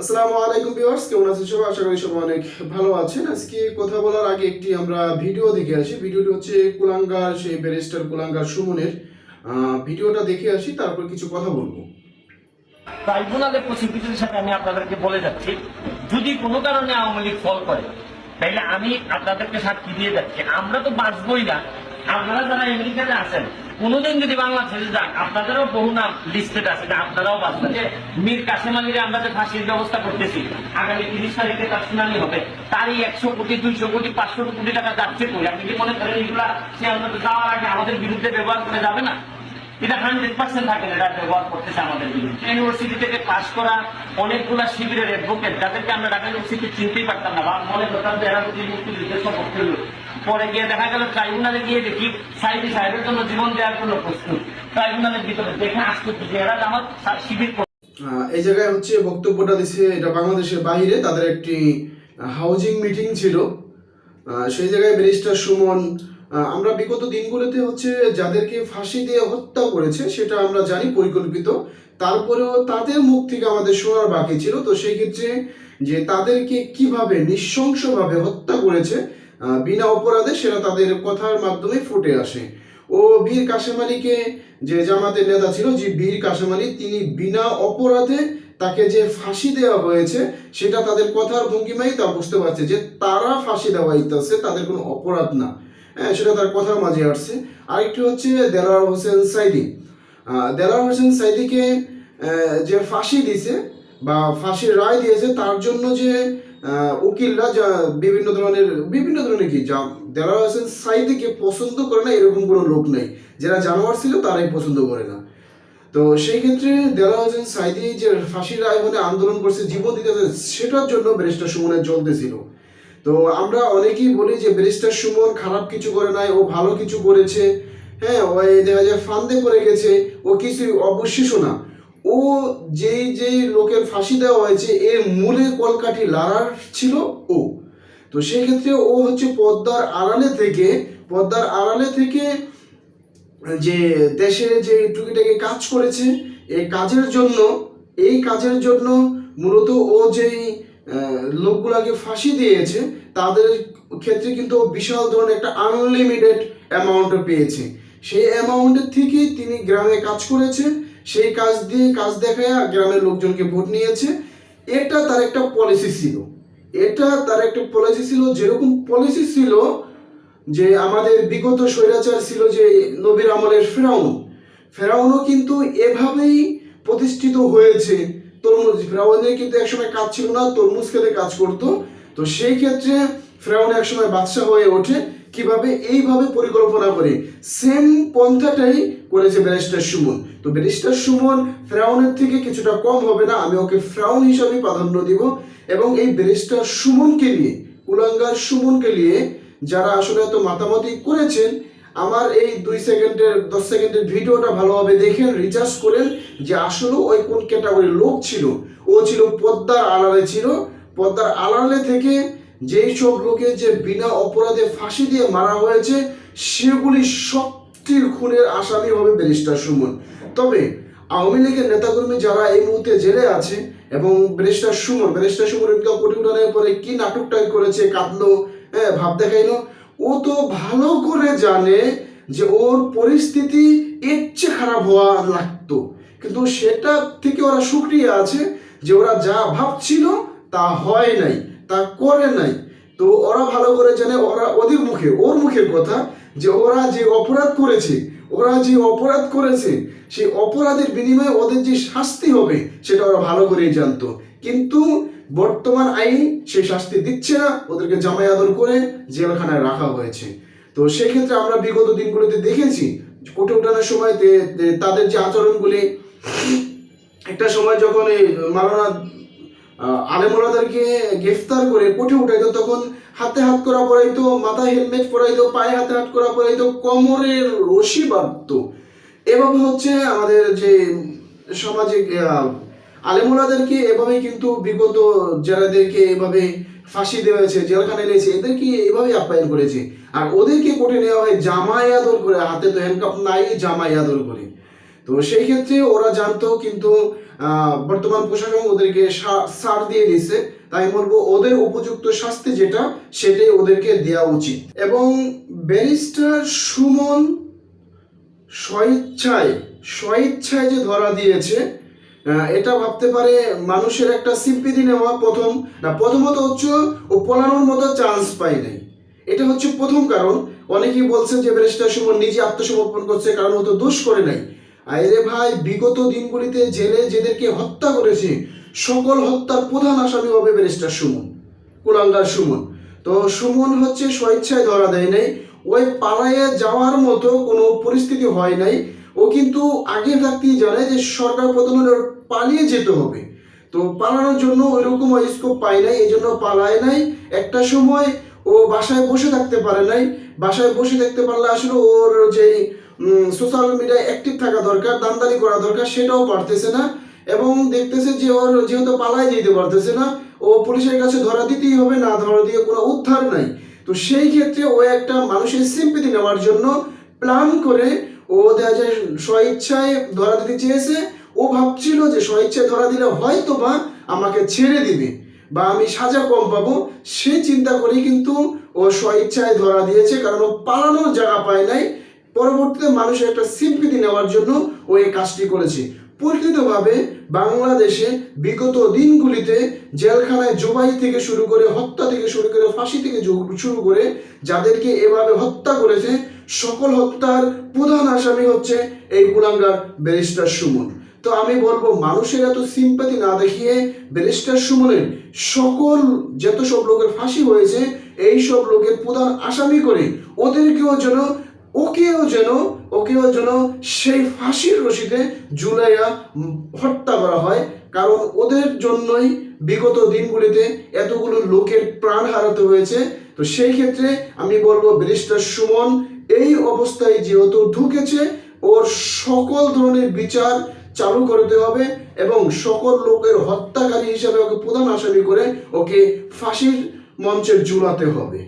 আসসালামু আলাইকুম ভিউয়ার্স, কেমন আছেন সবাই? আশা করি সবাই অনেক ভালো আছেন। আজকে কথা বলার আগে একটি আমরা ভিডিও দেখে আসি। ভিডিওটি হচ্ছে কুলাঙ্গার, সেই ব্যারিস্টার কুলাঙ্গার সুমনের। ভিডিওটা দেখে আসি, তারপর কিছু কথা বলব। ট্রাইব্যুনালের প্রসিকিউটরের সাথে আমি আপনাদেরকে বলে যাচ্ছি, যদি কোনো কারণে আওয়ামী লীগ ফল করে, তাইলে আমি আপনাদেরকে সাক্ষী দিয়ে যাচ্ছি। আমরা তো বাঁচবই না। আপনারা যারা আমেরিকাতে আছেন কোনোদিন যদি বাংলাদেশে যান, আপনাদেরও বহু নাম লিস্টেড আছে আপনারাও বাঁচবেন। যে মীর কাসেম আলীর আমরা যে ফাঁসির ব্যবস্থা করতেছি, আগামী তিরিশ তারিখে তার শুনানি হবে। তারই একশো কোটি, দুইশো কোটি, পাঁচশো কোটি টাকা যাচ্ছে কই? আপনি কি মনে করেন এগুলা সে যাওয়ার আগে আমাদের বিরুদ্ধে ব্যবহার করে যাবে না? এটা হান্ড্রেড পার্সেন্ট থাকে না এটা ব্যবহার করতেছে আমাদের বিরুদ্ধে। ইউনিভার্সিটি থেকে পাশ করা অনেকগুলা শিবিরের অ্যাডভোকেট যাদেরকে আমরা ঢাকা ইউনিভার্সিটি চিনতেই পারতাম না, বা মনে করতাম যে এরা যদি মুক্তিযুদ্ধের সপক্ষে লোক। পরে গিয়ে দেখা গেল ট্রাইব্যুনালে গিয়ে দেখি সাইদি সাহেবের জন্য জীবন দেওয়ার জন্য প্রস্তুত। ট্রাইব্যুনালের ভিতরে দেখে আসতে যে এরা আমার শিবির এই জায়গায় হচ্ছে বক্তব্যটা দিছে, এটা বাংলাদেশের বাইরে, তাদের একটি হাউজিং মিটিং ছিল। সেই জায়গায় ব্যারিস্টার সুমন আমরা বিগত দিনগুলোতে হচ্ছে যাদেরকে ফাঁসি দিয়ে হত্যা করেছে, সেটা আমরা জানি পরিকল্পিত। তারপরেও তাদের মুখ থেকে আমাদের শোনার বাকি ছিল। তো সেই ক্ষেত্রে যে তাদেরকে কীভাবে নৃশংসভাবে হত্যা করেছে বিনা অপরাধে সেটা তাদের কথার মাধ্যমে ফুটে আসে। ও বীর কাশেম আলীকে যে জামাতের নেতা ছিল, যে বীর কাশেম আলী তিনি বিনা অপরাধে তাকে যে ফাঁসি দেওয়া হয়েছে, সেটা তাদের কথার ভঙ্গিমাই তা বুঝতে পারছে যে তারা ফাঁসি দেওয়া ইত্যাসে তাদের কোনো অপরাধ না। সেটা তার কথার মাঝে আসছে। আরেকটি হচ্ছে দেলার হোসেন সাইদি। দেলার হোসেন সাইদিকে যে ফাঁসি দিয়েছে বা ফাঁসির রায় দিয়েছে, তার জন্য যে উকিলরা যা বিভিন্ন ধরনের বিভিন্ন ধরনের কি, যা দেলার হোসেন সাইদিকে পছন্দ করে না, এরকম কোনো লোক নেই। যারা জানোয়ার ছিল, তারাই পছন্দ করে না। তো সেই ক্ষেত্রে দেলা হোসেন সাইদি যে ফাঁসির রায় মানে আন্দোলন করছে, জীবন দিতে সেটার জন্য ব্যারিস্টার সুমনের চলতেছিল তো আমরা অনেকেই বলি যে ব্যারিস্টার সুমন খারাপ কিছু করে নাই, ও ভালো কিছু করেছে। হ্যাঁ ওই দেখা যায় ফান্দে পড়ে গেছে, ও কিছু অবশ্যই শোনা ও যেই যেই লোকের ফাঁসি দেওয়া হয়েছে, এর মূলে কলকাঠি লাড়ার ছিল ও। তো সেই ক্ষেত্রে ও হচ্ছে পদ্মার আড়ালে থেকে, পদ্মার আড়ালে থেকে যে দেশের যে টুকিটাকি কাজ করেছে, এই কাজের জন্য, এই কাজের জন্য মূলত ও যেই লোকগুলাকে ফাঁসি দিয়েছে, তাদের ক্ষেত্রে কিন্তু বিশাল ধরনের একটা আনলিমিটেড অ্যামাউন্ট পেয়েছে। সেই অ্যামাউন্টের থেকেই তিনি গ্রামে কাজ করেছে, সেই কাজ দিয়ে কাজ দেখায় গ্রামের লোকজনকে ভোট নিয়েছে। এটা তার একটা পলিসি ছিল। এটা তার একটা পলিসি ছিল, যেরকম পলিসি ছিল যে আমাদের বিগত স্বৈরাচার ছিল যে নবীর আমলের ফেরাউন। ফেরাউনও কিন্তু এভাবেই প্রতিষ্ঠিত হয়েছে তরমুজ ফেরাউনের কিন্তু একসময় কাজ ছিল না, তরমুজ খেতে কাজ করত। তো সেই ক্ষেত্রে ফেরাউন একসময় বাদশাহ হয়ে ওঠে। কীভাবে? এইভাবে পরিকল্পনা করে। সেম পন্থাটাই করেছে ব্যারিস্টার সুমন। তো ব্যারিস্টার সুমন ফেরাউনের থেকে কিছুটা কম হবে না, আমি ওকে ফেরাউন হিসাবে প্রাধান্য দিব। এবং এই ব্যারিস্টার সুমনকে নিয়ে, কুলাঙ্গার সুমনকে নিয়ে, যারা আসলে এত মাতামাতি করেছেন আমার এই দুই সেকেন্ডের, দশ সেকেন্ডের ভিডিওটা ভালোভাবে দেখেন রিচার্জ করেন যে আসলে ওই কোন ক্যাটাগরির লোক ছিল। ও ছিল পদ্মার আড়ালে ছিল। পদ্মার আড়ালে থেকে যেই সব লোকের যে বিনা অপরাধে ফাঁসি দিয়ে মারা হয়েছে, সেগুলি সবটির খুনের আসামি হবে ব্যারিস্টার সুমন। তবে আওয়ামী লীগের নেতাকর্মী যারা এই মুহূর্তে জেলে আছে এবং ব্যারিস্টার সুমন ব্যারিস্টার সুমন কোটি উঠানের পরে কি নাটকটাই করেছে, কাঁদলো হ্যাঁ ভাব দেখাইলো ও তো ভালো করে জানে যে ওর পরিস্থিতি এর চেয়ে খারাপ হওয়া লাগতো। কিন্তু সেটা থেকে ওরা সুক্রিয়া আছে যে ওরা যা ভাবছিল তা হয় নাই, তা করে নাই। তো ওরা ভালো করে জানে, ওরা ওদের মুখে, ওর মুখের কথা যে ওরা যে অপরাধ করেছে, ওরা যে অপরাধ করেছে, সেই অপরাধের বিনিময়ে ওদের যে শাস্তি হবে, সেটা ওরা ভালো করেই জানতো। কিন্তু বর্তমান আইন সেই শাস্তি দিচ্ছে না, ওদেরকে জামাই আদর করে জেলখানায় রাখা হয়েছে। তো সেক্ষেত্রে আমরা বিগত দিনগুলোতে দেখেছি কোর্টে ওঠানোর সময় তাদের যে আচরণগুলি, একটা সময় যখন এই মালানা আলেমোলাদেরকে গ্রেফতার করে কোর্টে উঠাইতো, তখন হাতে হাত করা পরাইতো মাথায় হেলমেট পরাইতো, পায়ে হাতে হাত করা পরাইতো কোমরের রশি বাঁধতো। এভাবে হচ্ছে আমাদের যে সামাজিক আলেমুলাদেরকে এভাবে কিন্তু বিগত যারাদেরকে এভাবে ফাঁসি দেওয়া হয়েছে জেলখানে নিয়েছে এদেরকে এভাবে আপ্যায়ন করেছে। আর ওদেরকে কোর্টে নেওয়া হয় জামাই আদর করে, হাতে তো হ্যান্ডকাপ নাই জামাই আদর করে। তো সেই ক্ষেত্রে ওরা জানতো কিন্তু বর্তমান প্রশাসন ওদেরকে সার দিয়ে দিছে তাই বলব, ওদের উপযুক্ত শাস্তি যেটা, সেটাই ওদেরকে দেওয়া উচিত। এবং ব্যারিস্টার সুমন স্বইচ্ছায় স্বইচ্ছায় যে ধরা দিয়েছে এটা ভাবতে পারে মানুষের একটা সিম্পিতি নেওয়া প্রথম। না, প্রথমত হচ্ছে ও পলানোর মতো চান্স পায় নাই। এটা হচ্ছে প্রথম কারণ। অনেকেই বলছেন যে ব্যারিস্টার সুমন নিজে আত্মসমর্পণ করছে, কারণ ও তো দোষ করে নাই। আরে ভাই, বিগত দিনগুলিতে জেলে যেদেরকে হত্যা করেছে, সকল হত্যার প্রধান আসামি হবে ব্যারিস্টার সুমন, কুলাঙ্গার সুমন। তো সুমন হচ্ছে স্বেচ্ছায় ধরা দেয় নাই। ওই পালায়ে যাওয়ার মতো কোনো পরিস্থিতি হয় নাই। ও কিন্তু আগে থাকতেই জানে যে সরকার ওর পালিয়ে যেতে হবে। তো পালানোর জন্য ওইরকম স্কোপ পায় নাই এই জন্য পালায় নাই। একটা সময় ও বাসায় বসে থাকতে পারে নাই। বাসায় বসে থাকতে পারলে আসলে ওর যে সোশ্যাল মিডিয়ায় অ্যাক্টিভ থাকা দরকার দামদারি করা দরকার, সেটাও পারতেছে না। এবং দেখতেছে যে ওর যেহেতু পালায় যেতে পারতেছে না, ও পুলিশের কাছে ধরা দিতেই হবে, না ধরা দিয়ে কোনো উদ্ধার নাই। তো সেই ক্ষেত্রে ও একটা মানুষের সিম্পিতি নেওয়ার জন্য প্ল্যান করে ও দেখা যায় স্বইচ্ছায় ধরা দিতে চেয়েছে, ও ভাবছিল যে স্বইচ্ছায় ধরা দিলে হয়তো বা আমাকে ছেড়ে দিবে বা আমি সাজা কম পাবো। সে চিন্তা করেই কিন্তু ও স্বইচ্ছায় ধরা দিয়েছে, কারণ ও পালানোর জায়গা পায় নাই। পরবর্তীতে মানুষের একটা সিম্পিতি নেওয়ার জন্য ও এই কাজটি করেছে। পরিচিতভাবে বাংলাদেশে বিগত দিনগুলিতে জেলখানায় জবাই থেকে শুরু করে হত্যা থেকে শুরু করে ফাঁসি থেকে শুরু করে যাদেরকে এভাবে হত্যা করেছে সকল হত্যার প্রধান আসামি হচ্ছে এই কুলাঙ্গার ব্যারিস্টার সুমন। তো আমি বলব, মানুষের এত সিম্পাতি না দেখিয়ে ব্যারিস্টার সুমনের সকল যত সব লোকের ফাঁসি হয়েছে, এই সব লোকের প্রধান আসামি করে ওদেরকেও যেন, ওকেও যেন ওকেও যেন সেই ফাঁসির রশিতে জুলাইয়া হত্যা করা হয়। কারণ ওদের জন্যই বিগত দিনগুলিতে এতগুলো লোকের প্রাণ হারাতে হয়েছে। তো সেই ক্ষেত্রে আমি বলব ব্যারিস্টার সুমন, এই অবস্থায় যেহেতু ঢুকেছে, ওর সকল ধরনের বিচার চালু করতে হবে এবং সকল লোকের হত্যাকারী হিসাবে ওকে প্রধান আসামি করে ওকে ফাঁসির মঞ্চে ঝুলাতে হবে।